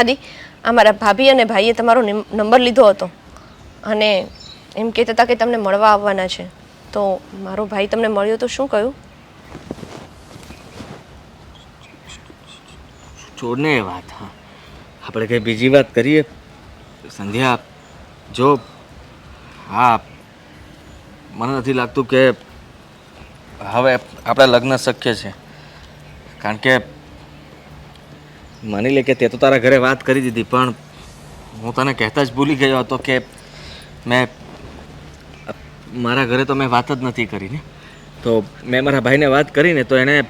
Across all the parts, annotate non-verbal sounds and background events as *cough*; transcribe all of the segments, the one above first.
હાદી મારા ભાભી અને ભાઈએ તમારો નંબર લીધો હતો. અને એમ કહેતા હતા કે તમને મળવા આવવાના છે. તો મારો ભાઈ તમને મળ્યો તો શું કહ્યું? છોડને એ વાત, હા. આપણે કંઈ બીજી વાત કરીએ? સંધ્યા, જો, હા, મને નથી લાગતું કે હવે આપણા લગ્ન શક્ય છે. કારણ કે માની લે કે તે તો તારા ઘરે વાત કરી દીધી, પણ હું તને કહેતા જ ભૂલી ગયો હતો કે મેં, મારા ઘરે તો મેં વાત જ નથી કરી ને. તો મેં મારા ભાઈને વાત કરીને તો એણે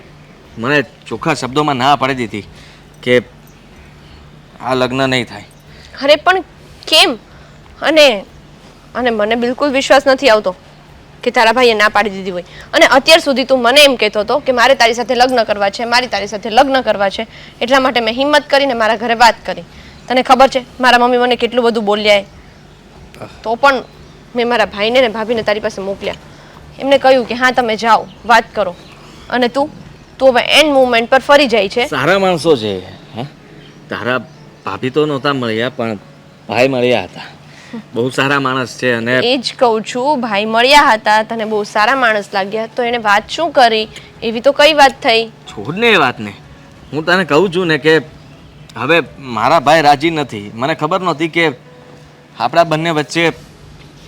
મને ચોખ્ખા શબ્દોમાં ના પાડી દીધી કે આ લગ્ન નહીં થાય. અરે પણ કેમ? અને અને મને બિલકુલ વિશ્વાસ નથી આવતો. કે તારા ભાઈએ ના પાડી દીધી હોય. અને અત્યાર સુધી તું મને એમ કહેતો હતો કે મારે તારી સાથે લગ્ન કરવા છે, મારી તારી સાથે લગ્ન કરવા છે, એટલા માટે મેં હિંમત કરીને મારા ઘરે વાત કરી. તને ખબર છે, મારા મમ્મી મને કેટલું બધું બોલ્યા તો પણ મેં મારા ભાઈને ને ભાભીને તારી પાસે મોકલ્યા. એમને કહ્યું કે હા, તમે જાઓ, વાત કરો. અને તું તું હવે એન્ડ મુવમેન્ટ પર ફરી જાય છે. સારા માણસો છે તારા ભાભી તો નહોતા મળ્યા, પણ ભાઈ મળ્યા હતા. બહુ સારા માણસ છે અને એ જ કહું છું ભાઈ મળ્યા હતા તને બહુ સારા માણસ લાગ્યા તો એને વાત શું કરી? એવી તો કઈ વાત થઈ? છોડને એ વાતને. હું તને કહું છું ને કે હવે મારા ભાઈ રાજી નથી. મને ખબર નહોતી કે આપણા બંને વચ્ચે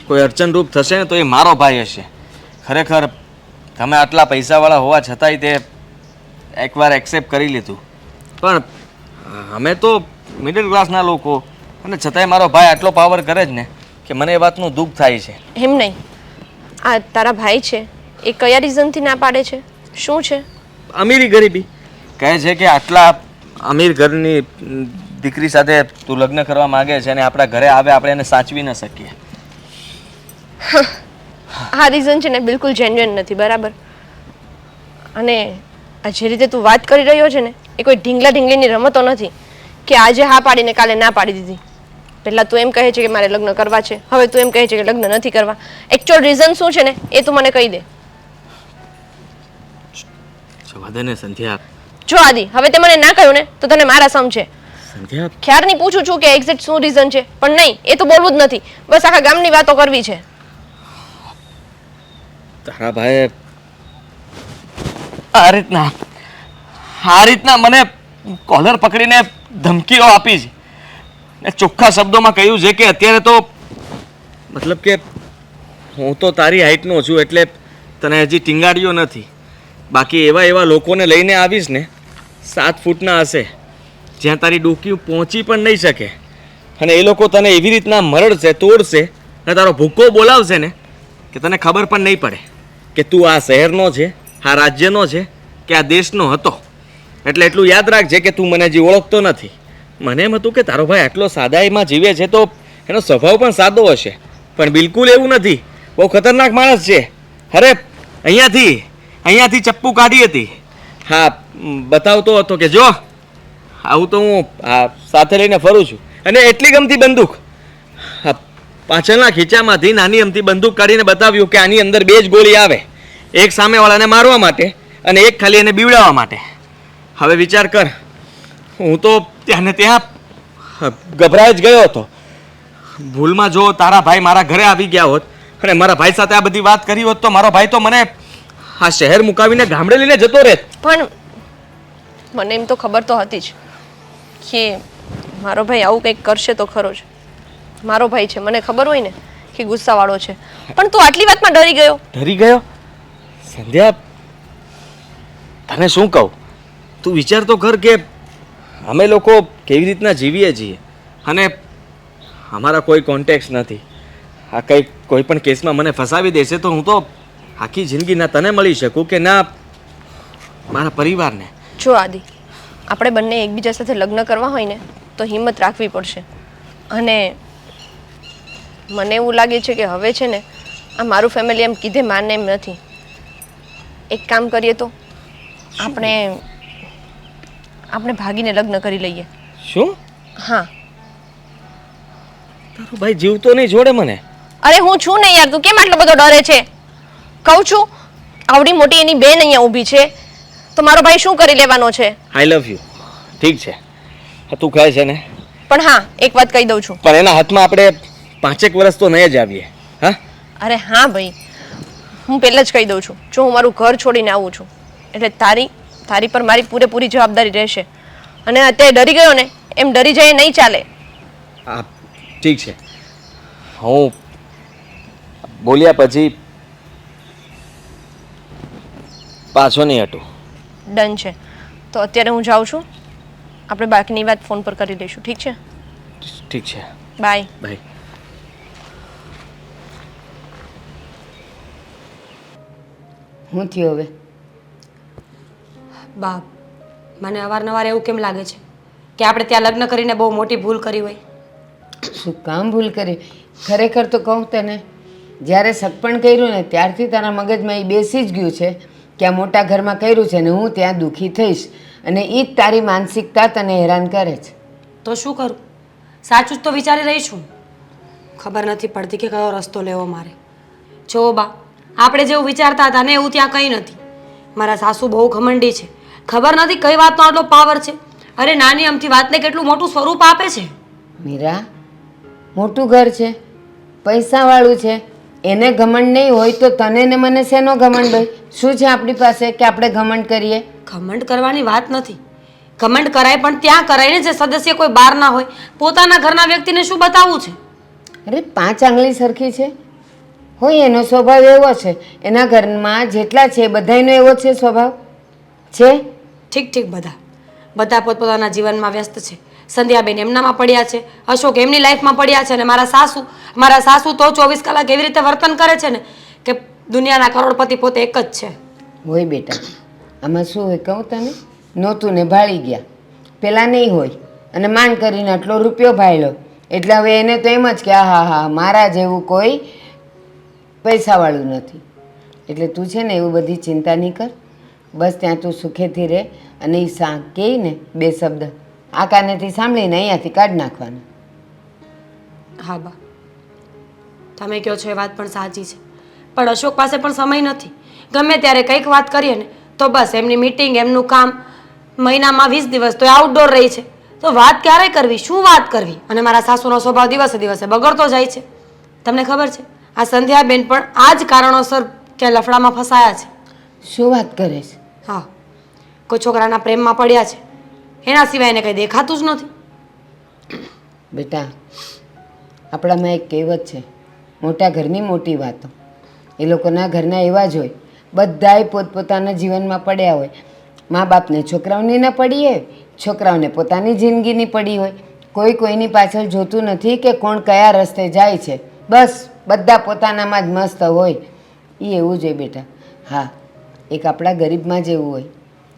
કોઈ અડચણરૂપ થશે ને તો એ મારો ભાઈ હશે. ખરેખર તમે આટલા પૈસાવાળા હોવા છતાંય તે એકવાર એક્સેપ્ટ કરી લીધું. પણ અમે તો મિડલ ક્લાસના લોકો. અને છતાંય મારો ભાઈ આટલો પાવર કરે જ ને કે મને એ વાતનું દુઃખ થાય છે. એમ નહીં. આ તારા ભાઈ છે. એ કયા રીઝનથી ના પાડે છે? શું છે? અમીરી ગરીબી. કહે છે કે આટલા અમીર ઘરની દીકરી સાથે તું લગ્ન કરવા માંગે છે અને આપણા ઘરે આવે આપણે એને સાચવી ન શકીએ. આ રીઝન છે ને બિલકુલ જેન્યુઅન નથી બરાબર? અને આ જે રીતે તું વાત કરી રહ્યો છે ને એ કોઈ ઢીંગલા ઢીંગલીની રમતો નથી કે આજે હા પાડીને કાલે ના પાડી દીધી. પહેલાં તું એમ કહે છે કે મારે લગ્ન કરવા છે હવે તું એમ કહે છે કે લગ્ન નથી કરવા. એકચ્યુઅલ રીઝન શું છે ને એ તું મને કહી દે. જવા દે ને સંધ્યા. જો આદિ હવે તે મને ના કહ્યું ને તો તને મારા સમજે સંધ્યા? ખ્યારની પૂછું છું કે એક્ઝેક્ટ શું રીઝન છે પણ નહીં એ તો બોલવું જ નથી. બસ આખા ગામની વાતો કરવી છે. તારા ભાઈ આ રીતના આ રીતના મને કોલર પકડીને ધમકીઓ આપી છે. ચોખ્ખા શબ્દોમાં કહ્યું છે કે અત્યારે તો મતલબ કે હું તો તારી હાઇટનો છું એટલે તને હજી ટીંગાડ્યો નથી. બાકી એવા એવા લોકોને લઈને આવીશ ને, સાત ફૂટના હશે, જ્યાં તારી ડોકી પહોંચી પણ નહીં શકે. અને એ લોકો તને એવી રીતના મરડશે, તોડશે, અને તારો ભૂક્કો બોલાવશે ને, કે તને ખબર પણ નહીં પડે કે તું આ શહેરનો છે, આ રાજ્યનો છે, કે આ દેશનો હતો. એટલે એટલું યાદ રાખજે કે તું મને હજી ઓળખતો નથી. મને એમ હતું કે તારો ભાઈ આટલો સાદાઈમાં જીવે છે તો એનો સ્વભાવ પણ સાદો હશે. પણ બિલકુલ એવું નથી. બહુ ખતરનાક માણસ છે. અરે, અહીંયાથી અહીંયાથી ચપ્પુ કાઢી હતી. હા બતાવતો હતો કે જો, આવું તો હું સાથે લઈને ફરું છું. અને એટલી ગમતી બંદૂક. પાછળના ખીચામાંથી નાની અમથી બંદૂક કાઢીને બતાવ્યું કે આની અંદર બે જ ગોળી આવે. એક સામેવાળાને મારવા માટે અને એક ખાલી એને બીવડાવવા માટે. હવે વિચાર કર. હું તો ત્યાં ને ત્યાં ગભરાઈ જ ગયો હતો. ભૂલમાં જો તારા ભાઈ મારા ઘરે આવી ગયા હોત અને મારા ભાઈ સાથે આ બધી વાત કરી હોત તો મારો ભાઈ તો મને આ શહેર મુકાવીને ગામડે લઈને જતો રહેત. પણ મને એમ તો ખબર તો હતી જ કે મારો ભાઈ આવું કંઈક કરશે તો ખરો જ. મારો ભાઈ છે મને ખબર હોય ને કે ગુસ્સાવાળો છે. પણ તું આટલી વાતમાં ડરી ગયો? ડરી ગયો? સંધ્યા તને શું કહું? તું વિચાર તો કર કે અમે લોકો કેવી રીતના જીવીએ છીએ? અને અમારા કોઈ કોન્ટેક્ટ નથી. આ કંઈ કોઈ પણ કેસમાં મને ફસાવી દેશે તો હું તો આખી જિંદગી ના તને મળી શકું કે ના મારા પરિવારને? જો આદિ આપણે બંને એકબીજા સાથે લગ્ન કરવા હોય ને તો હિંમત રાખવી પડશે. અને મને એવું લાગે છે કે હવે છે ને આ મારું ફેમિલી એમ કીધે માને એમ નથી. એક કામ કરીએ તો આપણે આપણે ભાગીને લગ્ન કરી લઈએ. શું? હા. તારો ભાઈ જીવતો નહીં જોડે મને. અરે હું છું ને યાર તું કેમ આટલો બધો ડરે છે? કહું છું આવડી મોટી એની બેન અહીંયા ઊભી છે. તો મારો ભાઈ શું કરી લેવાનો છે? આઈ લવ યુ ઠીક છે. તું કહે છે ને? પણ હા એક વાત કહી દઉં છું. પણ એના હાથમાં આપણે પાંચેક વર્ષ તો નહીં જ આવીએ. હા? અરે હા ભાઈ હું પહેલાં જ કહી દઉં છું. જો હું મારું ઘર છોડીને આવું છું એટલે તારી તારી પર મારી પૂરેપૂરી જવાબદારી રહેશે. અને અત્યારે ડરી ગયો ને એમ ડરી જાય નહીં ચાલે. હા ઠીક છે. હું બોલ્યા પછી પાછો નહીં હટું. ડન છે. તો અત્યારે હું જાઉં છું. આપણે બાકીની વાત ફોન પર કરી લઈશું. ઠીક છે? ઠીક છે. બાય. બાય. હું થયું હવે? બા મને અવારનવાર એવું કેમ લાગે છે કે આપણે ત્યાં લગ્ન કરીને બહુ મોટી ભૂલ કરી હોય? શું કામ ભૂલ કરી? ખરેખર તો કહું તને જ્યારે સગપણ કર્યું ને ત્યારથી તારા મગજમાં એ બેસી જ ગયું છે કે આ મોટા ઘરમાં કર્યું છે ને હું ત્યાં દુઃખી થઈશ અને એ જ તારી માનસિકતા તને હેરાન કરે છે. તો શું કરું? સાચું જ તો વિચારી રહી છું. ખબર નથી પડતી કે કયો રસ્તો લેવો મારે. જો બા આપણે જેવું વિચારતા હતા ને એવું ત્યાં કંઈ નથી. મારા સાસુ બહુ ઘમંડી છે. ખબર નથી કઈ વાતનો આટલો પાવર છે? અરે નાની અમથી વાતને કેટલું મોટું સ્વરૂપ આપે છે? મીરા મોટું ઘર છે પૈસાવાળું છે એને ઘમંડ નહીં હોય તો તને ને મને શેનો ઘમંડ ભાઈ? શું છે આપણી પાસે કે આપણે ઘમંડ કરીએ? ઘમંડ કરવાની વાત નથી. ઘમંડ કરાય પણ ત્યાં કરાય ને જે સદસ્ય કોઈ બહાર ના હોય. પોતાના ઘરના વ્યક્તિને શું બતાવવું છે? અરે પાંચ આંગળી સરખી છે. હોય એનો સ્વભાવ એવો છે. એના ઘરમાં જેટલા છે બધાયનો એવો છે સ્વભાવ. છે ઠીક ઠીક બધા. બધા પોતપોતાના જીવનમાં વ્યસ્ત છે. સંધ્યાબેન એમનામાં પડ્યા છે, અશોક એમની લાઈફમાં પડ્યા છે અને મારા સાસુ મારા સાસુ તો ચોવીસ કલાક એવી રીતે વર્તન કરે છે ને કે દુનિયાના કરોડપતિ પોતે એક જ છે. હોય બેટા, આમાં શું હોય કહું તને? નહોતું ને ભાળી ગયા. પેલા નહીં હોય. અને માંડ કરીને આટલો રૂપિયો ભાયલો એટલે હવે એને તો એમ જ કે, આ, હા હા, મારા જેવું કોઈ પૈસાવાળું નથી. એટલે તું છે ને એવું બધી ચિંતા નહીં કર. બસ ત્યાં તું સુખેથી રહે અને એ સા કહે ને બે શબ્દ આ કાનેથી સાંભળીને અહીંયાથી કાઢ નાખવાના. હા બા. તમે કહો છો એ વાત પણ સાચી છે. પણ અશોક પાસે પણ સમય નથી. ગમે ત્યારે કંઈક વાત કરીએ ને તો બસ એમની મીટિંગ એમનું કામ મહિનામાં વીસ દિવસ તો આઉટડોર રહી છે. તો વાત ક્યારે કરવી? શું વાત કરવી? અને મારા સાસુનો સ્વભાવ દિવસે દિવસે બગડતો જાય છે. તમને ખબર છે? આ સંધ્યાબેન પણ આ જ કારણોસર ક્યાં લફડામાં ફસાયા છે. શું વાત કરે છે? હા. કોઈ છોકરાના પ્રેમમાં પડ્યા છે. એના સિવાય એને કંઈ દેખાતું જ નથી. બેટા, આપણામાં એક કહેવત છે, મોટા ઘરની મોટી વાતો. એ લોકોના ઘરના એવા જ હોય, બધાય પોતપોતાના જીવનમાં પડ્યા હોય. મા બાપને છોકરાઓની ન પડી હોય, છોકરાઓને પોતાની જિંદગીની પડી હોય. કોઈ કોઈની પાછળ જોતું નથી કે કોણ કયા રસ્તે જાય છે. બસ, બધા પોતાનામાં જ મસ્ત હોય. એ એવું જોઈએ બેટા. હા એક આપણા ગરીબમાં જ એવું હોય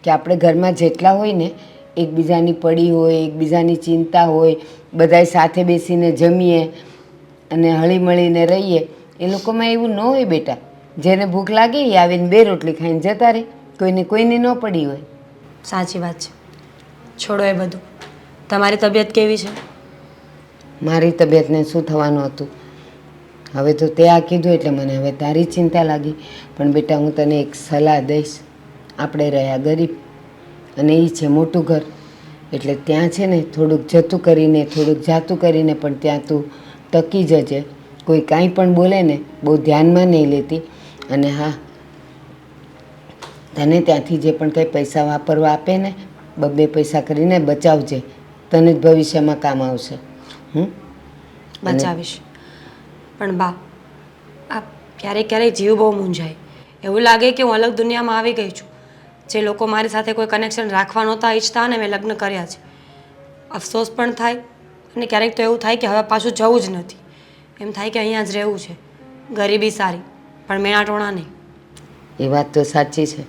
કે આપણે ઘરમાં જેટલા હોય ને એકબીજાની પડી હોય એકબીજાની ચિંતા હોય બધાય સાથે બેસીને જમીએ અને હળીમળીને રહીએ એ લોકોમાં એવું ન હોય બેટા. જેને ભૂખ લાગે એ આવીને બે રોટલી ખાઈને જતા રહે કોઈને કોઈની ન પડી હોય. સાચી વાત છે. છોડો એ બધું. તમારી તબિયત કેવી છે? મારી તબિયતને શું થવાનું હતું? હવે તો તે આ કીધું એટલે મને હવે તારી ચિંતા લાગી. પણ બેટા, હું તને એક સલાહ દઈશ. આપણે રહ્યા ગરીબ અને એ છે મોટું ઘર. એટલે ત્યાં છે ને થોડુંક જતું કરીને, થોડુંક જાતું કરીને પણ ત્યાં તું ટકી જજે. કોઈ કાંઈ પણ બોલે ને, બહુ ધ્યાનમાં નહીં લેતી. અને હા, તને ત્યાંથી જે પણ કંઈ પૈસા વાપરવા આપે ને બબ્બે પૈસા કરીને બચાવજે. તને જ ભવિષ્યમાં કામ આવશે. હમ? બચાવીશ. પણ બા, આ ક્યારેક ક્યારેક જીવ બહુ મૂંઝાય. એવું લાગે કે હું અલગ દુનિયામાં આવી ગઈ છું. જે લોકો મારી સાથે કોઈ કનેક્શન રાખવા નહોતા ઈચ્છતા અને મેં લગ્ન કર્યા છે. અફસોસ પણ થાય અને ક્યારેક તો એવું થાય કે હવે પાછું જવું જ નથી. એમ થાય કે અહીંયા જ રહેવું છે. ગરીબી સારી, પણ મેણાટોણા નહીં. એ વાત તો સાચી છે.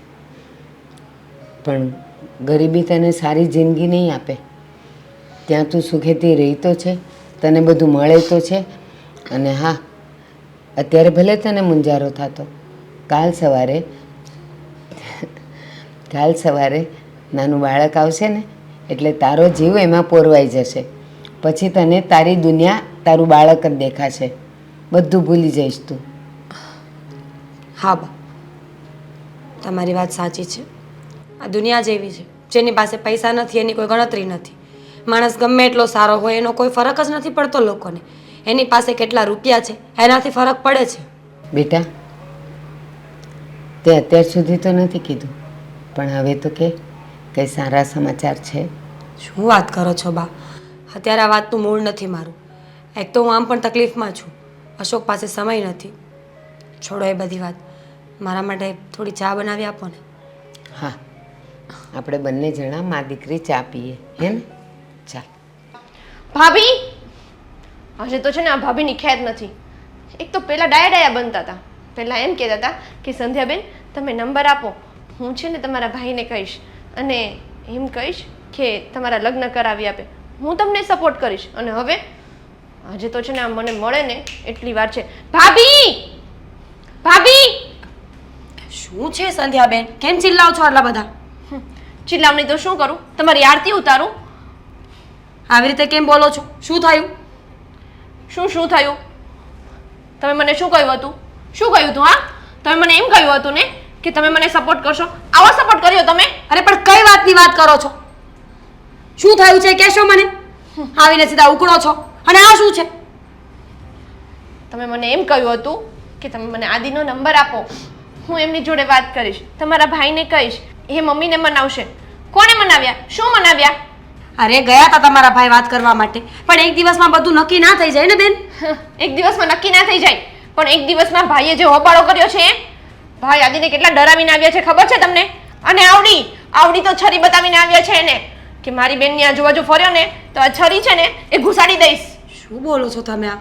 પણ ગરીબી તને સારી જિંદગી નહીં આપે. ત્યાં તું સુખેથી રહી તો છે, તને બધું મળે તો છે અને હા, અત્યારે ભલે તને મુંજારો થતો. કાલ સવારે કાલ સવારે નાનું બાળક આવશે ને, એટલે તારો જીવ એમાં પોરવાઈ જશે. પછી તને તારી દુનિયા તારું બાળક જ દેખાશે. બધું ભૂલી જઈશ તું. હા બા, તમારી વાત સાચી છે. આ દુનિયા જેવી છે, જેની પાસે પૈસા નથી, એની કોઈ ગણતરી નથી. માણસ ગમે એટલો સારો હોય, એનો કોઈ ફરક જ નથી પડતો લોકોને. એની પાસે કેટલા રૂપિયા છે? એનાથી ફરક પડે છે. બેટા તે અત્યાર સુધી તો નથી કીધું પણ હવે તો કે કંઈ સારા સમાચાર છે. શું વાત કરો છો બા? અત્યારે આ વાતનું મૂળ નથી મારું. એક તો હું આમ પણ તકલીફમાં છું. અશોક પાસે સમય નથી. છોડો એ બધી વાત. મારા માટે થોડી ચા બનાવી આપો ને. હા આપણે બંને જણા મા દીકરી ચા પીએ હે ને? ચાલ. ભાભી હજે તો છે ને આ ભાભીની ખેર નથી. એક તો પહેલાં ડાયા ડાયા બનતા હતા. પહેલાં એમ કહેતા હતા કે સંધ્યાબેન તમે નંબર આપો. હું છે ને તમારા ભાઈને કહીશ અને એમ કહીશ કે તમારા લગ્ન કરાવી આપે. હું તમને સપોર્ટ કરીશ. અને હવે આજે તો છે ને મને મળે ને એટલી વાર છે. ભાભી! ભાભી! શું છે સંધ્યાબેન? કેમ ચિલ્લાવ છો આટલા બધા? હમ, ચિલ્લામણી તો શું કરું? તમારી આરતી ઉતારું. આવી રીતે કેમ બોલો છો? શું થયું? શું શું થયું? તમે મને શું કહ્યું હતું? શું કહ્યું હતું હા? તમે મને એમ કહ્યું હતું ને કે તમે મને સપોર્ટ કરશો? આવો સપોર્ટ કર્યો તમે? અરે પણ કઈ વાતની વાત કરો છો? શું થયું છે? કહેશો મને. આવીને સીધા ઉકળો છો. અને આ શું છે? તમે મને એમ કહ્યું હતું કે તમે મને આદિનો નંબર આપો. હું એમની જોડે વાત કરીશ. તમારા ભાઈને કહીશ. એ મમ્મીને મનાવશે. કોને મનાવ્યા? શું મનાવ્યા? અરે ગયા હતા તમારા ભાઈ વાત કરવા માટે. પણ એક દિવસમાં બધું નક્કી ના થઈ જાય ને બેન? *laughs* એક દિવસમાં નક્કી ના થઈ જાય. પણ એક દિવસમાં ભાઈએ જે હોબાળો કર્યો છે ભાઈ આદિને કેટલા ડરાવીને આવ્યા છે ખબર છે તમને? અને આવડી આવડી તો છરી બતાવીને આવ્યા છે એને. કે મારી બેનની આજુબાજુ ફર્યો ને તો આ છરી છે ને એ ઘુસાડી દઈશ. શું બોલો છો તમે આ?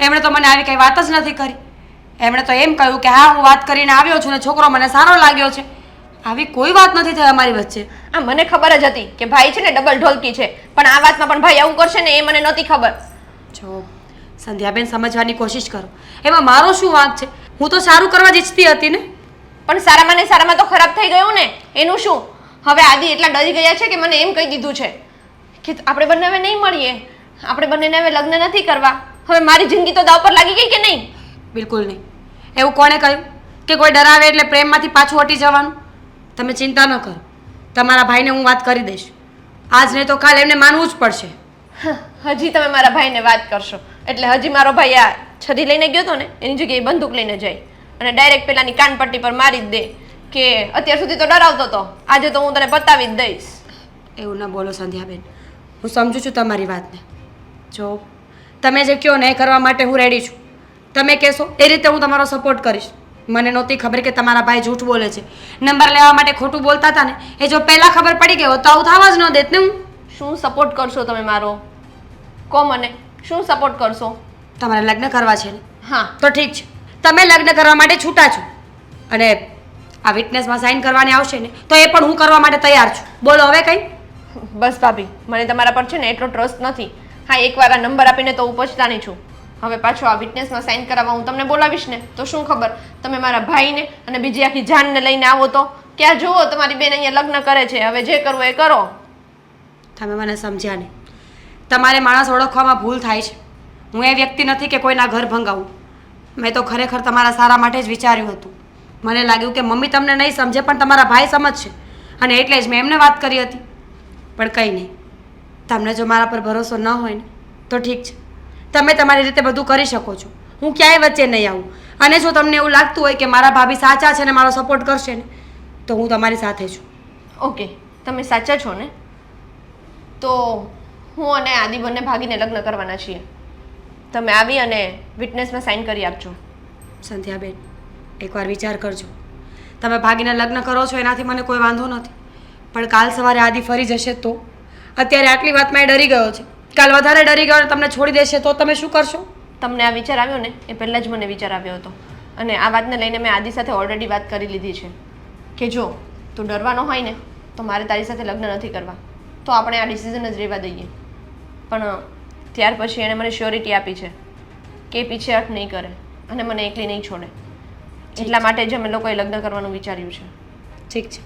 એમણે તો મને આવી કઈ વાત જ નથી કરી. એમણે તો એમ કહ્યું કે હા હું વાત કરીને આવ્યો છું ને છોકરો મને સારો લાગ્યો છે. આવી કોઈ વાત નથી થઈ અમારી વચ્ચે. આ મને ખબર જ હતી કે ભાઈ છે ને ડબલ ઢોલકી છે. પણ આ વાતમાં પણ ભાઈ આવું કરશે ને એ મને નહોતી ખબર. જો સંધ્યાબેન સમજવાની કોશિશ કરો. એમાં મારો શું વાંક છે? હું તો સારું કરવા જ ઈચ્છતી હતી ને. પણ સારામાં ને સારામાં તો ખરાબ થઈ ગયું ને. એનું શું? હવે આદિ એટલા ડરી ગયા છે કે મને એમ કહી દીધું છે કે આપણે બંને હવે નહીં મળીએ. આપણે બંનેને હવે લગ્ન નથી કરવા. હવે મારી જિંદગી તો દાવ પર લાગી ગઈ કે નહીં? બિલકુલ નહીં. એવું કોણે કહ્યું? કે કોઈ ડરાવે એટલે પ્રેમમાંથી પાછું હટી જવાનું? તમે ચિંતા ન કરો. તમારા ભાઈને હું વાત કરી દઈશ. આજ નહીં તો કાલ એમને માનવું જ પડશે. હજી તમે મારા ભાઈને વાત કરશો. એટલે હજી મારો ભાઈ આ છરી લઈને ગયો હતો ને એની જગ્યાએ બંદૂક લઈને જાય. અને ડાયરેક્ટ પેલાની કાનપટ્ટી પર મારી જ દે કે અત્યાર સુધી તો ડરાવતો હતો આજે તો હું તને બતાવી જ દઈશ. એવું ના બોલો સંધ્યાબેન. હું સમજુ છું તમારી વાતને. જો તમે જે કહો ને એ કરવા માટે હું રેડી છું. તમે કહેશો એ રીતે હું તમારો સપોર્ટ કરીશ. મને નહોતી ખબર કે તમારા ભાઈ જૂઠ બોલે છે. નંબર લેવા માટે ખોટું બોલતા હતા ને એ જો પહેલાં ખબર પડી ગઈ હોત તો આવું થવા જ ન દેત ને હું. શું સપોર્ટ કરશો તમે મારો? કહો મને શું સપોર્ટ કરશો? તમારે લગ્ન કરવા છે ને? હા. તો ઠીક છે. તમે લગ્ન કરવા માટે છૂટા છો. અને આ વિટનેસમાં સાઇન કરવાની આવશે ને તો એ પણ હું કરવા માટે તૈયાર છું. બોલો હવે કંઈ. બસ ભાભી મને તમારા પર છે ને એટલો ટ્રસ્ટ નથી. હા એકવાર આ નંબર આપીને તો હું પછતાની છું. હવે પાછો આ વિટનેસમાં સાઇન કરાવવા હું તમને બોલાવીશ ને, તો શું ખબર? તમે મારા ભાઈને અને બીજી આખી જાનને લઈને આવો તો? ક્યાં જુઓ, તમારી બેન અહીંયા લગ્ન કરે છે. હવે જે કરવું એ કરો. તમે મને સમજ્યા નહીં. તમારે માણસ ઓળખવામાં ભૂલ થાય છે. હું એ વ્યક્તિ નથી કે કોઈના ઘર ભંગાવું. મેં તો ખરેખર તમારા સારા માટે જ વિચાર્યું હતું. મને લાગ્યું કે મમ્મી તમને નહીં સમજે, પણ તમારા ભાઈ સમજશે. અને એટલે જ મેં એમને વાત કરી હતી. પણ કંઈ નહીં. તમને જો મારા પર ભરોસો ન હોય ને, તો ઠીક છે. તમે તમારી રીતે બધું કરી શકો છો. હું ક્યાંય વચ્ચે નહીં આવું. અને જો તમને એવું લાગતું હોય કે મારા ભાભી સાચા છે ને મારો સપોર્ટ કરશે ને તો હું તમારી સાથે છું. ઓકે તમે સાચા છો ને? તો હું અને આદિ બંને ભાગીને લગ્ન કરવાના છીએ. તમે આવી અને વિટનેસમાં સાઇન કરી આપજો. સંધ્યાબેન એકવાર વિચાર કરજો. તમે ભાગીને લગ્ન કરો છો એનાથી મને કોઈ વાંધો નથી. પણ કાલ સવારે આદિ ફરી જશે તો? અત્યારે આટલી વાતમાં એ ડરી ગયો છે. કાલ વધારે ડરી ગયો અને તમને છોડી દેશે તો તમે શું કરશો? તમને આ વિચાર આવ્યો ને એ પહેલાં જ મને વિચાર આવ્યો હતો. અને આ વાતને લઈને મેં આદિ સાથે ઓલરેડી વાત કરી લીધી છે. કે જો તું ડરવાનો હોય ને તો મારે તારી સાથે લગ્ન નથી કરવા. તો આપણે આ ડિસિઝન જ રહેવા દઈએ. પણ ત્યાર પછી એણે મને શ્યોરિટી આપી છે કે પીછે પીછેહટ નહીં કરે અને મને એકલી નહીં છોડે. એટલા માટે જ અમે લોકોએ લગ્ન કરવાનું વિચાર્યું છે. ઠીક છે.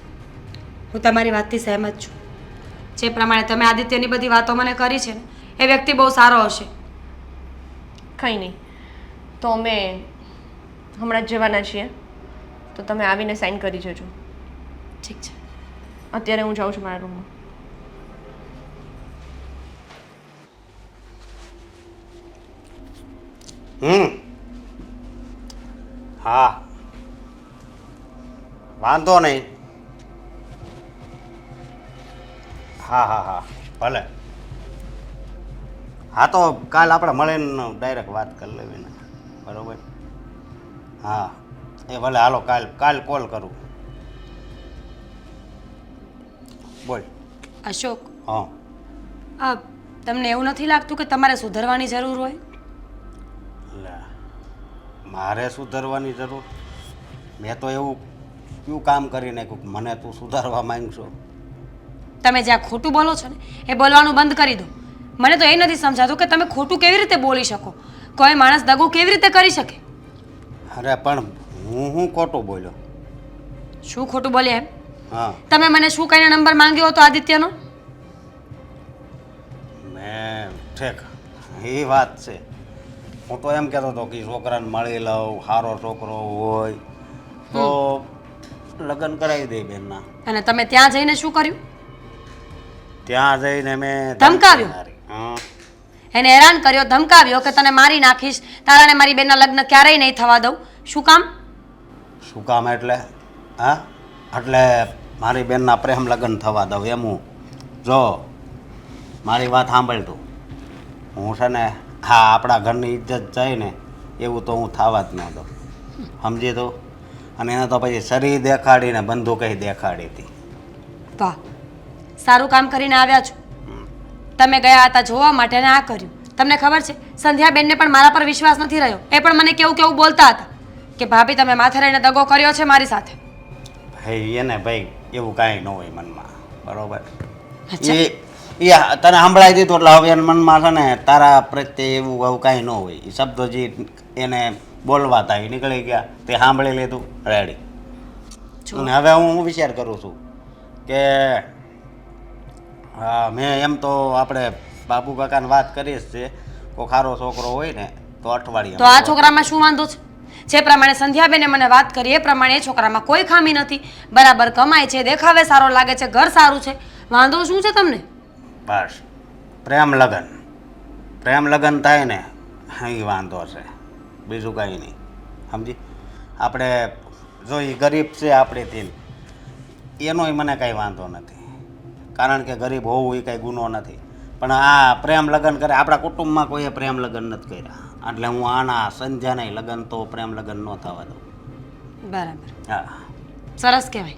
હું તમારી વાતથી સહેમત છું. જે પ્રમાણે તમે આદિત્યની બધી વાતો મને કરી છે ને એ વ્યક્તિ બહુ સારો હશે. કંઈ નહીં. તો અમે હમણાં જ જવાના છીએ. તો તમે આવીને સાઇન કરી જજો. ઠીક છે. અત્યારે હું જાઉં છું મારા રૂમમાં. હમ. હા. વાંધો નહીં. હા હા હા. ભલે. હા તો કાલ આપણે મળીને ડાયરેક્ટ વાત કરી લેવી ને બરાબર? હા. એ ભલે હાલો કાલ કાલ કોલ કરું. બોલ. અશોક હા. આ તમને એવું નથી લાગતું કે તમારે સુધરવાની જરૂર હોય? લે મારે સુધારવાની જરૂર? મેં તો એવું કયું કામ કરી નાખ્યું મને તું સુધારવા માંગશો. તમે જ્યાં ખોટું બોલો છો ને એ બોલવાનું બંધ કરી દો. મને તો એ નથી સમજાતું કે તમે ખોટું કેવી રીતે બોલી શકો? કોઈ માણસ દગો કેવી રીતે કરી શકે? અરે પણ હું હું ખોટું બોલ્યો? શું ખોટું બોલ્યા એમ? હા. તમે મને શું કહીને નંબર માંગ્યો હતો આદિત્યનો? મેં ઠેક એ વાત છે. હું તો એમ કહેતો હતો કે છોકરાને મળી લઉં સારો છોકરો હોય તો લગ્ન કરાવી દે બેનના. અને તમે ત્યાં જઈને શું કર્યું? ત્યાં જઈને મેં ધમકાવ્યો? એને હેરાન કર્યો ધમકાવ્યો કે તને મારી નાખીશ તારાને મારી બેનના લગ્ન ક્યારેય નહીં થવા દઉં. શું કામ? શું કામ એટલે? હા? એટલે મારી બેનના પ્રેમ લગ્ન થવા દઉં એમ હું. જો મારી વાત સાંભળ તું. હું છે ને હા આપણા ઘરની ઇજ્જત જાય ને એવું તો હું થવા જ ન દઉં. સમજી તું? અને એને તો પછી શરીર દેખાડીને બંદૂકઈ દેખાડી હતી. વાહ. સારું કામ કરીને આવ્યા છો. તમે ગયા હતા જોવા માટે અને આ કર્યું. તમને ખબર છે સંધ્યાબેનને પણ મારા પર વિશ્વાસ નથી રહ્યો. એ પણ મને કેવું કેવું બોલતા હતા કે ભાભી તમે માથે રહીને દગો કર્યો છે મારી સાથે. ભાઈ એને ભાઈ એવું કાંઈ ન હોય મનમાં. બરોબર. એ એ તને સંભળાઈ દીધું એટલે હવે એના મનમાં છે ને તારા પ્રત્યે એવું એવું કાંઈ ન હોય. એ શબ્દો જે એને બોલવા હતા એ નીકળી ગયા. તે સાંભળી લીધું. રેડી. અને હવે હું વિચાર કરું છું કે હા મેં એમ તો આપણે બાપુ કાકાને વાત કરી જ છે કોઈ ખારો છોકરો હોય ને તો અઠવાડિયે તો આ છોકરામાં શું વાંધો છે? જે પ્રમાણે સંધ્યાબેને મને વાત કરી એ પ્રમાણે એ છોકરામાં કોઈ ખામી નથી. બરાબર કમાય છે દેખાવે સારો લાગે છે ઘર સારું છે. વાંધો શું છે તમને? બસ. પ્રેમ લગન. પ્રેમ લગન થાય ને એ વાંધો છે. બીજું કાંઈ નહીં. સમજી? આપણે જો એ ગરીબ છે આપણે થી એનોય મને કાંઈ વાંધો નથી. કારણ કે ગરીબ હોવું એ કાંઈ ગુનો નથી. પણ આ પ્રેમ લગ્ન કરે આપણા કુટુંબમાં કોઈએ પ્રેમ લગ્ન નથી કર્યા. એટલે હું આના સંધ્યાને લગ્ન તો પ્રેમ લગ્ન ન થવા દઉં. બરાબર. હા. સરસ કહેવાય.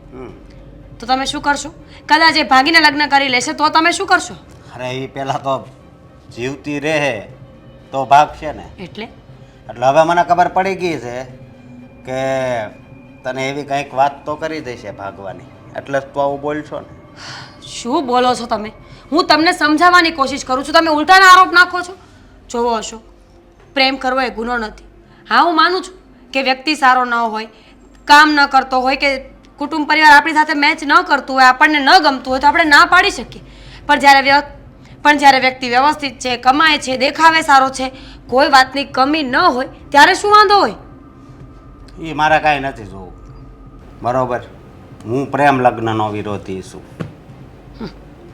તો તમે શું કરશો? કદાચ એ ભાગીને લગ્ન કરી લેશે તો તમે શું કરશો? અરે એ પહેલાં તો જીવતી રહે તો ભાગશે ને. એટલે? એટલે હવે મને ખબર પડી ગઈ છે કે તને એવી કંઈક વાત તો કરી દેશે ભાગવાની. એટલે તું આવું બોલશો ને. *sighs* શું બોલો છો તમે? હું તમને સમજાવવાની કોશિશ કરું છું. તમે ઉલટાના આરોપ નાખો છો? જોવો અશોક, પ્રેમ કરવો એ ગુનો નથી. હા, હું માનું છું કે વ્યક્તિ સારો ન હોય, કામ ન કરતો હોય, કે કુટુંબ પરિવાર આપણી સાથે મેચ ન કરતું હોય, આપણને ન ગમતું હોય તો આપણે ના પાડી શકીએ. પણ જ્યારે પણ જ્યારે વ્યક્તિ વ્યવસ્થિત છે, કમાય છે, દેખાવે સારો છે, કોઈ વાતની કમી ન હોય, ત્યારે શું વાંધો હોય? એ મારે કાંઈ નથી જોવું. બરોબર. હું પ્રેમ લગ્નનો વિરોધી છું.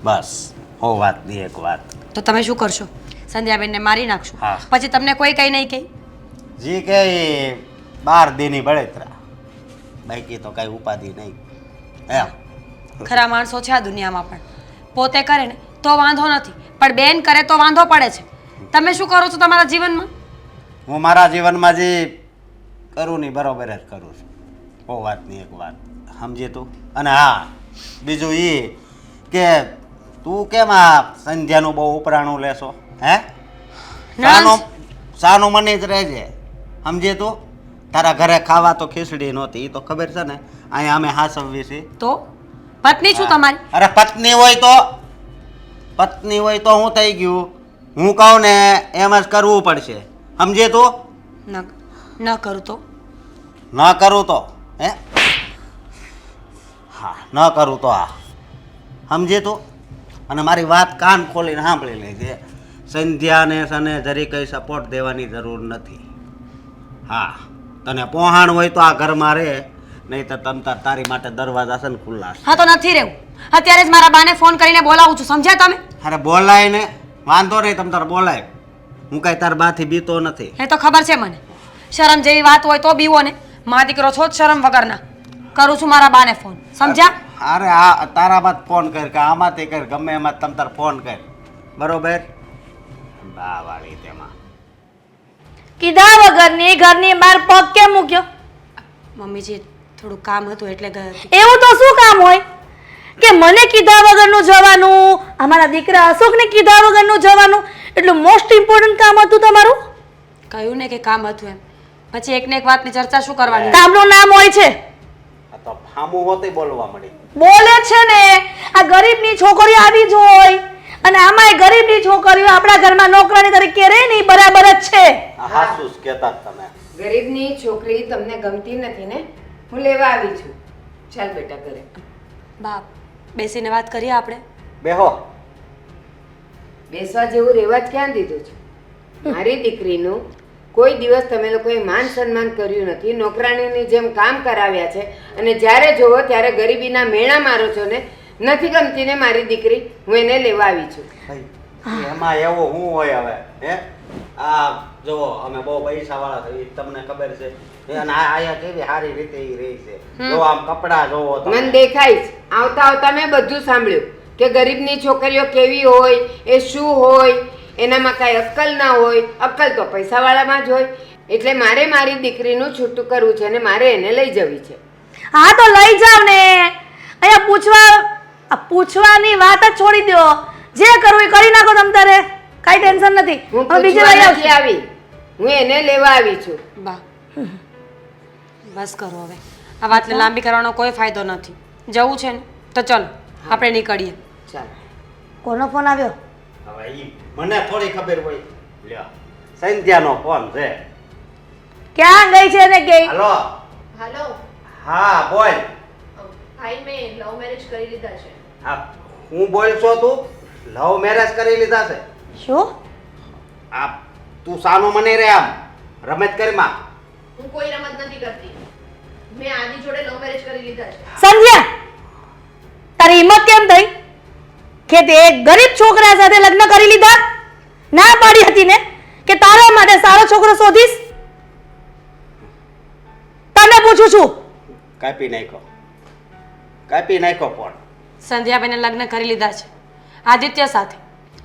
બસ હો વાતની એક વાત. તો તમે શું કરશો? સંધ્યાબેનને મારી નાખશો? હા. પછી તમને કોઈ કંઈ નહીં કહે? જી કે બાર દીની બળેતરા બાકી તો કાંઈ ઉપાધિ નહીં. એમ. ખરા માણસો છે આ દુનિયામાં પણ. પોતે કરે ને તો વાંધો નથી. પણ બેન કરે તો વાંધો પડે છે. તમે શું કરો છો તમારા જીવનમાં? હું મારા જીવનમાં જે કરું નહીં બરોબર જ કરું છું. બહુ વાતની એક વાત. સમજે તું? અને હા બીજું એ કે તું કેમ આ સંધ્યાનું બહુ ઉપરાણું લેશો હે? સાનો સાનું મને જ રહેજે. સમજે તું? તારા ઘરે ખાવા તો ખીચડી નહોતી એ તો ખબર છે ને? અહીંયા અમે હાસવવી છીએ. તો? પત્ની છું તમારી? અરે પત્ની હોય તો? પત્ની હોય તો હું થઈ ગયું? હું કહું ને એમ જ કરવું પડશે. સમજે તું? ન કરું તો? ન કરું તો હે? હા ન કરું તો હા સમજે તું? અને મારી વાત કાન ખોલીને સાંભળી લેજે. સંધ્યાને સને જરી કંઈ સપોર્ટ દેવાની જરૂર નથી. હા તને પોહાણ હોય તો આ ઘરમાં રહે નહીં તો તમ તાર તારી માટે દરવાજા છે ને ખુલ્લા હા તો નથી રહેવું. અત્યારે જ મારા બાને ફોન કરીને બોલાવું છું. સમજ્યા તમે? અરે બોલાય ને વાંધો નહીં તમ તાર બોલાય. હું કાંઈ તાર બાથી બીતો નથી. એ તો ખબર છે મને. શરમ જેવી વાત હોય તો બીવો ને મા દીકરો છો જ શરમ વગરના. કરું છું મારા બાને ફોન સમજ્યા? અરે આ તારામાં જ ફોન કર કે આમાં તે કર ગમે એમાં તમ તાર ફોન કર. બરોબર? બા વાળી તેમાં. કીધા વગરની ઘરની બહાર પગ કેમ મૂક્યો? મમ્મીજી થોડું કામ હતું એટલે ગઈ એવું તો શું કામ હોય? કે મને કીધા વગરનું જવાનું અમારા દીકરા અશોકને કીધા વગરનું જવાનું એટલું મોસ્ટ ઇમ્પોર્ટન્ટ કામ હતું તમારું? કહ્યું ને કે કામ હતું એમ. પછી એકને એક વાતની ચર્ચા શું કરવાની? કામનું નામ હોય છે. તો ફામું હોતે બોલવા મળી બોલે છે ને આ ગરીબની છોકરી આવી જ હોય. અને આમાંય ગરીબની છોકરીઓ આપણા ઘરમાં નોકરાની તરીકે રહે ને ઈ બરાબર જ છે. આ હાસુ જ કહેતા તમે. ગરીબની છોકરી તમને ગમતી નથી ને હું લેવા આવી છું. ચાલ બેટા ઘરે. બાપ બેસીને વાત કરીએ આપણે. બેહો. બેસવા જેવું રેવા જ ક્યાં દીધું છે? મારી દીકરીનું કોઈ દિવસ તમે લોકોએ માન સન્માન કર્યું નથી નોકરાણીની જેમ કામ કરાવ્યા છે અને જ્યારે જોવો ત્યારે ગરીબીના મેણા મારો છો ને નથી ગમતી ને મારી દીકરી હું એને લેવા આવી છું. એમાં એવો હું હોય હવે હે? આ જો અમે બહુ પૈસા વાળા થઈ તમને ખબર છે. અને આ આયા કેવી સારી રીતે એ રહી છે. જો આમ કપડા જોવો મને દેખાય છે. આવતા આવતા મેં બધું સાંભળ્યું કે ગરીબની છોકરીઓ કેવી હોય એ શું હોય એનામાં કાંઈ અક્કલ ના હોય અક્કલ તો પૈસાવાળામાં જ હોય. એટલે મારે મારી દીકરીનું છૂટું કરવું છે અને મારે એને લઈ જવી છે. હા તો લઈ જાવ ને. અહીંયા પૂછવા પૂછવાની વાત જ છોડી દો જે કરવું એ કરી નાખો તમ તારે. કાંઈ ટેન્શન નથી. હું હવે બીજે લઈ આવી. હું એને લેવા આવી છું. બા. બસ કરો હવે. આ વાતને લાંબી કરવાનો કોઈ ફાયદો નથી. જવું છે ને તો ચલો આપણે નીકળીએ. ચાલ. કોનો ફોન આવ્યો? હવે ઈ મને થોડી ખબર હોય. લ્યો. સંધ્યાનો ફોન છે. ક્યાં ગઈ છે ને ગઈ હાલો. હાલો. હા બોલ. ભાઈ મેં લવ મેરેજ કરી લીધા છે. હા હું બોલ છો તું? લવ મેરેજ કરી લીધા છે. શું? આ તું સાનો મને રે આમ. રમત કરીમાં હું કોઈ રમત નથી કરતી. મેં આદિ જોડે લવ મેરેજ કરી લીધા છે. સંધ્યા તારી હિંમત કેમ થઈ? કે તે એક ગરીબ છોકરા સાથે લગ્ન કરી લીધા? ના પાડી હતી ને? કે તારા માટે સારો છોકરો શોધીશ? તને પૂછું છું. કાપી નાખો કાપી નાખો પણ. સંધ્યાબેને લગ્ન કરી લીધા છે આદિત્ય સાથે.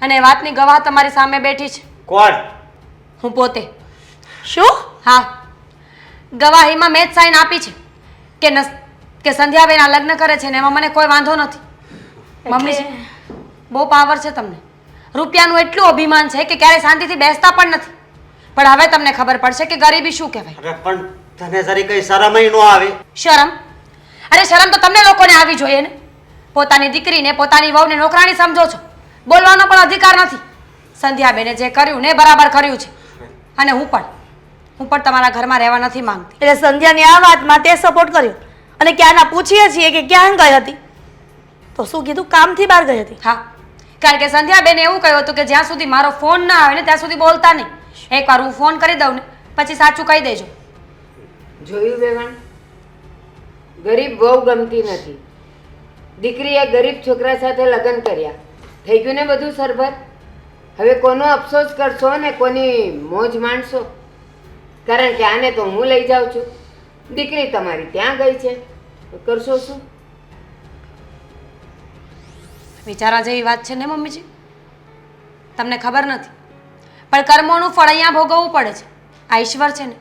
અને એ વાતની ગવાહ તમારી સામે બેઠી છે. કોણ? હું પોતે. શું? હા. ગવાહીમાં મેં જ સાઈન આપી છે કે નસ કે સંધ્યાબેન આ લગ્ન કરે છે ને એમાં મને કોઈ વાંધો નથી. મમ્મીજી. બહુ પાવર છે તમને. રૂપિયાનું એટલું અભિમાન છે કે ક્યારેય શાંતિથી બેસતા પણ નથી. પણ હવે તમને ખબર પડશે કે ગરીબી શું કહેવાય. અરે પણ તને જરી કઈ શરમ ન આવે? શરમ? અરે શરમ તો તમને લોકોને આવી જોઈએ ને. પોતાની દીકરીને પોતાની વહુને નોકરાણી સમજો છો. બોલવાનો પણ અધિકાર નથી. સંધ્યાબેને જે કર્યું ને એ બરાબર કર્યું છે. અને હું પણ. હું પણ તમારા ઘરમાં રહેવા નથી માંગતી. એટલે સંધ્યાની આ વાતમાં તે સપોર્ટ કર્યો. અને ક્યાંના પૂછીએ છીએ કે ક્યાં ગઈ હતી? તો શું કીધું? કામથી બહાર ગઈ હતી? હા. કારણ કે સંધ્યાબેને એવું કહ્યું હતું કે જ્યાં સુધી મારો ફોન ના આવે ને ત્યાં સુધી બોલતા નહીં. એકવાર હું ફોન કરી દઉં ને, પછી સાચું કહી દેજો. જોયું વેવાણ ગરીબ બહુ ગમતી નથી. દીકરીએ ગરીબ છોકરા સાથે લગ્ન કર્યા. થઈ ગયું ને બધું સરભર? હવે કોનો અફસોસ કરશો ને કોની મોજ માણશો? કારણ કે આને તો હું લઈ જાઉં છું. દીકરી તમારી ત્યાં ગઈ છે. કરશો શું? વિચારવા જેવી વાત છે ને, મમ્મીજી? તમને ખબર નથી. પણ કર્મોનું ફળ અહીંયા ભોગવવું પડે છે. આ ઈશ્વર છે ને,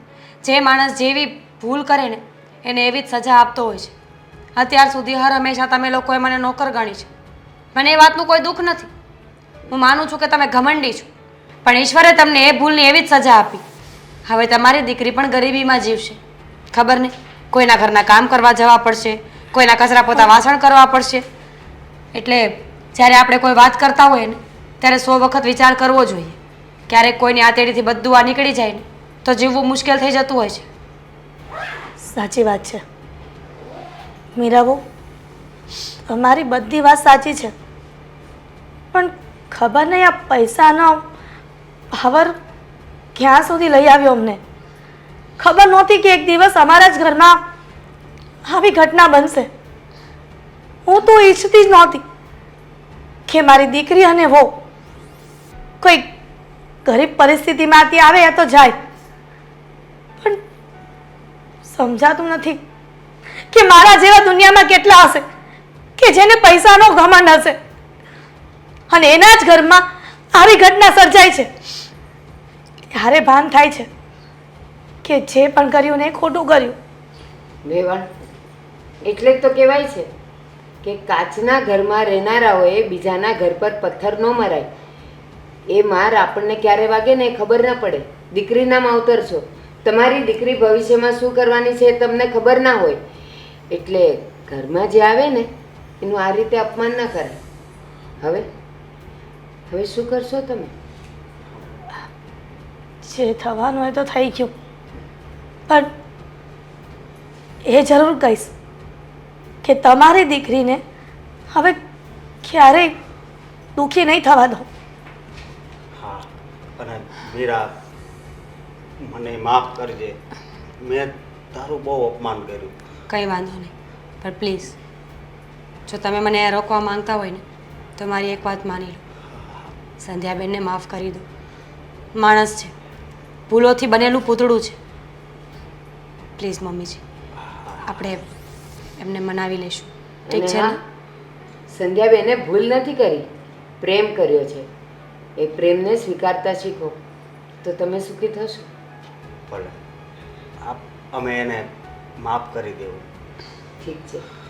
જે માણસ જેવી ભૂલ કરે ને, એને એવી જ સજા આપતો હોય છે. અત્યાર સુધી હર હંમેશા તમે લોકોએ મને નોકર ગણી છે. મને એ વાતનું કોઈ દુઃખ નથી. હું માનું છું કે તમે ઘમંડી છો. પણ ઈશ્વરે તમને એ ભૂલની એવી જ સજા આપી. હવે તમારી દીકરી પણ ગરીબીમાં જીવશે. ખબર નહીં કોઈના ઘરના કામ કરવા જવા પડશે, કોઈના કચરા પોતા વાસણ કરવા પડશે. એટલે જ્યારે આપણે કોઈ વાત કરતા હોઈએ ને, ત્યારે સો વખત વિચાર કરવો જોઈએ. ક્યારેક કોઈની આતેડીથી બધું આ નીકળી જાય ને, તો જીવવું મુશ્કેલ થઈ જતું હોય છે. સાચી વાત છે. મીરાબુ તમારી બધી વાત સાચી છે. પણ ખબર નહીં આ પૈસાનો પાવર ક્યાં સુધી લઈ આવ્યો અમને? ખબર નહોતી કે એક દિવસ અમારા જ ઘરમાં આવી ઘટના બનશે. હું તો ઈચ્છતી જ નહોતી. કે મારી દીકરી અને વહુ. કોઈ ગરીબ પરિસ્થિતિમાંથી આવે એ તો જાય. પણ સમજાતું નથી કે મારા જેવા દુનિયામાં કેટલા હશે, કે જેને પૈસાનો ઘમંડ હશે. અને એના જ ઘરમાં આવી ઘટના સર્જાય છે. ત્યારે ભાન થાય છે કે જે પણ કર્યું ને એ ખોટું કર્યું. એટલે જ તો કહેવાય છે. કે કાચના ઘરમાં રહેનારાઓએ બીજાના ઘર પર પથ્થર ન મરાય. એ માર આપણને ક્યારે વાગે ને ખબર ના પડે. દીકરીના માવતર છો તમારી દીકરી ભવિષ્યમાં શું કરવાની છે તમને ખબર ના હોય. એટલે ઘરમાં જે આવે ને, એનું આ રીતે અપમાન ના કરે હવે હવે શું કરશો તમે? જે થવાનું હોય તો થઈ ગયું. પણ એ જરૂર કહીશ. કે તમારી દીકરીને હવે ક્યારેય દુઃખી નહીં થવા દો. હા અને મીરા મને માફ કરજે. મેં તારું બહુ અપમાન કર્યું. કંઈ વાંધો નહીં. પણ પ્લીઝ જો તમે મને રોકવા માંગતા હોય ને તો મારી એક વાત માની લો. સંધ્યાબેનને માફ કરી દો. માણસ છે. ભૂલોથી બનેલું પૂતળું છે. પ્લીઝ મમ્મીજી આપણે એમને મનાવી લઈશું. ઠીક છે હા ને? સંધ્યાબેને ભૂલ નથી કરી. પ્રેમ કર્યો છે. એ પ્રેમને સ્વીકારતા શીખો. તો તમે સુખી થશો. ભલે. આપ અમે એને માફ કરી દેવું. ઠીક છે.